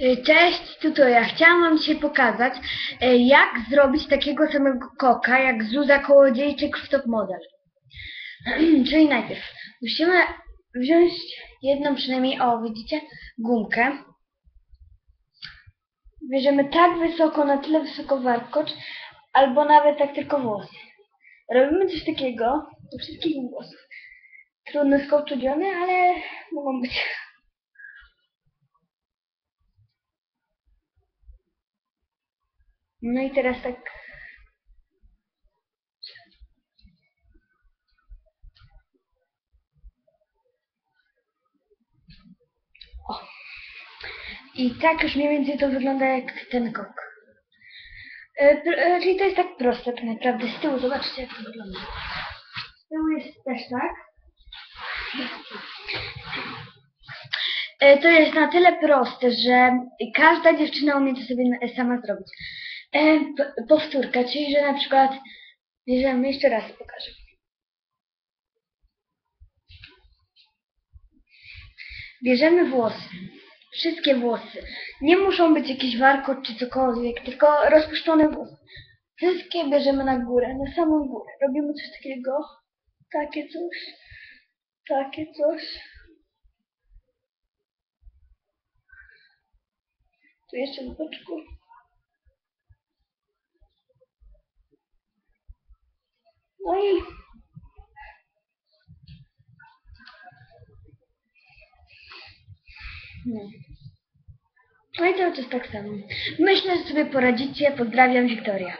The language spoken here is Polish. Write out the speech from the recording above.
Y, Cześć, tutaj ja chciałam Wam dzisiaj pokazać, y, jak zrobić takiego samego koka, jak Zuza Kołodziejczyk w Top Model. Czyli najpierw musimy wziąć jedną przynajmniej, o widzicie, gumkę. Bierzemy tak wysoko, na tyle wysoko warkocz, albo nawet tak tylko włosy. Robimy coś takiego do wszystkich włosów. Trudno skołczudzione, ale mogą być. No i teraz tak. O. I tak już mniej więcej to wygląda jak ten kok. E, e, czyli to jest tak proste tak naprawdę. Z tyłu zobaczcie jak to wygląda. Z tyłu jest też tak. E, To jest na tyle proste, że każda dziewczyna umie to sobie sama zrobić. E, powtórka, czyli że na przykład bierzemy, jeszcze raz pokażę. Bierzemy włosy, wszystkie włosy. Nie muszą być jakieś warkot czy cokolwiek, tylko rozpuszczone włosy. Wszystkie bierzemy na górę, na samą górę. Robimy coś takiego, takie coś, takie coś. Tu jeszcze w boczku. No i no. No i cały czas tak samo. Myślę, że sobie poradzicie. Pozdrawiam, Wiktoria.